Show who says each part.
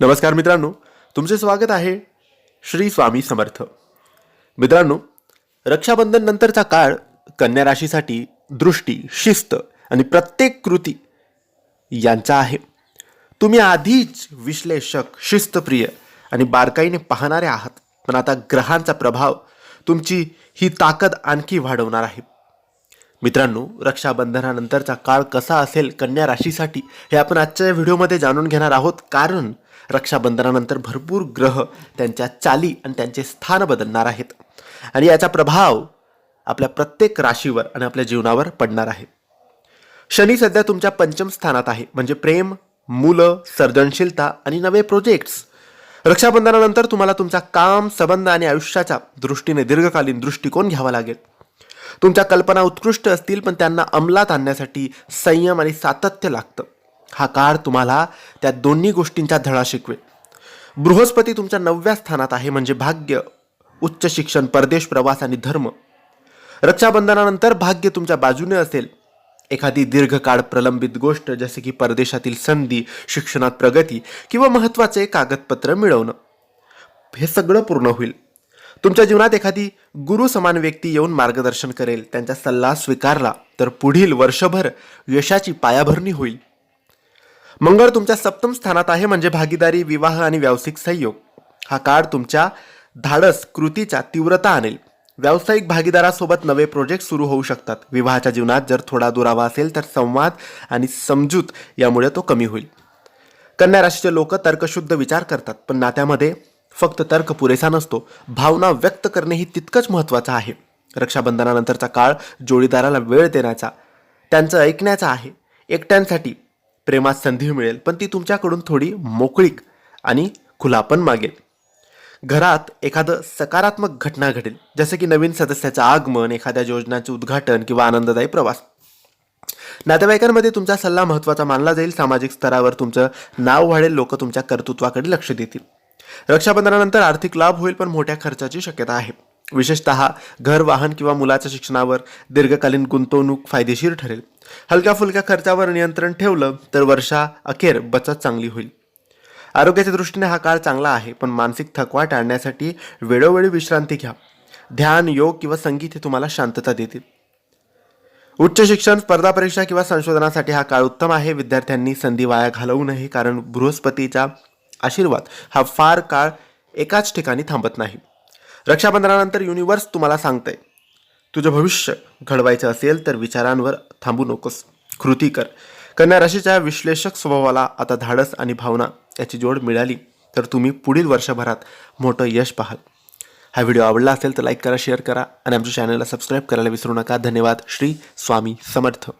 Speaker 1: नमस्कार मित्रांनो तुमचे स्वागत आहे श्री स्वामी समर्थ. मित्रांनो रक्षाबंधन नंतरचा काळ कन्या राशीसाठी दृष्टी शिस्त आणि प्रत्येक कृती यांचा आहे. तुम्ही आधीच विश्लेषक शिस्तप्रिय आणि बारकाईने पाहणारे आहात. पण आता ग्रहांचा प्रभाव तुमची ही ताकद आणखी वाढवणार आहे. मित्रांनो रक्षाबंधनानंतरचा काळ कसा असेल कन्या राशीसाठी हे आपण आजच्या या व्हिडिओमध्ये जाणून घेणार आहोत. कारण रक्षाबंधनानंतर भरपूर ग्रह त्यांच्या चाली आणि त्यांचे स्थान बदलणार आहेत. आणि याचा प्रभाव आपल्या प्रत्येक राशीवर आणि आपल्या जीवनावर पडणार आहे. शनी सध्या तुमच्या पंचम स्थानात आहे. म्हणजे प्रेम मुलं सर्जनशीलता आणि नवे प्रोजेक्ट्स रक्षाबंधनानंतर तुम्हाला तुमचा काम संबंध आणि आयुष्याच्या दृष्टीने दीर्घकालीन दृष्टिकोन घ्यावा लागेल. तुमच्या कल्पना उत्कृष्ट असतील पण त्यांना अंमलात आणण्यासाठी संयम आणि सातत्य लागतं. हा काळ तुम्हाला त्या दोन्ही गोष्टींचा धडा शिकवेल. बृहस्पती तुमच्या नवव्या स्थानात आहे म्हणजे भाग्य उच्च शिक्षण परदेश प्रवास आणि धर्म. रक्षाबंधनानंतर भाग्य तुमच्या बाजूने असेल. एखादी दीर्घकाळ प्रलंबित गोष्ट जसे की परदेशातील संधी शिक्षणात प्रगती किंवा महत्त्वाचे कागदपत्र मिळवणं. हे सगळं पूर्ण होईल. तुमच्या जीवनात एखादी गुरु समान व्यक्ती येऊन मार्गदर्शन करेल त्यांचा सल्ला स्वीकारला तर पुढील वर्षभर यशाची पायाभरणी होईल. मंगळ तुमच्या सप्तम स्थानात आहे म्हणजे भागीदारी विवाह आणि व्यावसायिक सहयोग हा काळ तुमच्या धाडस कृतीच्या तीव्रता आणेल. व्यावसायिक भागीदारासोबत नवे प्रोजेक्ट सुरू होऊ शकतात. विवाहाच्या जीवनात जर थोडा दुरावा असेल तर संवाद आणि समजूत यामुळे तो कमी होईल. कन्या राशीचे लोक तर्कशुद्ध विचार करतात पण नात्यामध्ये फक्त तर्क पुरेसा नसतो. भावना व्यक्त करणेही तितकंच महत्त्वाचं आहे. रक्षाबंधनानंतरचा काळ जोडीदाराला वेळ देण्याचा त्यांचं ऐकण्याचा आहे. एकट्यांसाठी प्रेमात संधी मिळेल पण ती तुमच्याकडून थोडी मोकळीक आणि खुलापण मागेल. घरात एखादं सकारात्मक घटना घडेल जसं की नवीन सदस्याचं आगमन एखाद्या योजनाचे उद्घाटन किंवा आनंददायी प्रवास. नातेवाईकांमध्ये तुमचा सल्ला महत्त्वाचा मानला जाईल. सामाजिक स्तरावर तुमचं नाव वाढेल. लोक तुमच्या कर्तृत्वाकडे लक्ष देतील. रक्षाबंधनानंतर आर्थिक लाभ होईल पण मोठ्या खर्चाची शक्यता आहे. विशेषतः घर वाहन किंवा मुलाच्या शिक्षणावर दीर्घकालीन गुंतवणूक फायदेशीर ठरेल. हलक्या फुलक्या खर्चावर नियंत्रण ठेवलं तर वर्षा अखेर बचत चांगली होईल. आरोग्याच्या दृष्टीने हा काळ चांगला आहे पण मानसिक थकवा टाळण्यासाठी वेळोवेळी विश्रांती घ्या. ध्यान योग किंवा संगीत हे तुम्हाला शांतता देतील. उच्च शिक्षण स्पर्धा परीक्षा किंवा संशोधनासाठी हा काळ उत्तम आहे. विद्यार्थ्यांनी संधी वाया घालवू नये कारण बृहस्पतीचा आशीर्वाद हा फार काळ एकाच ठिकाणी थांबत नाही. रक्षाबंधनानंतर युनिवर्स तुम्हाला सांगतंय तुझं भविष्य घडवायचं असेल तर विचारांवर थांबू नकोस. कृती कर. कन्या राशीच्या विश्लेषक स्वभावाला आता धाडस आणि भावना याची जोड मिळाली तर तुम्ही पुढील वर्षभरात मोठं यश पाहाल. हा व्हिडिओ आवडला असेल तर लाईक करा शेअर करा आणि आमच्या चॅनलला सबस्क्राईब करायला विसरू नका. धन्यवाद. श्री स्वामी समर्थ.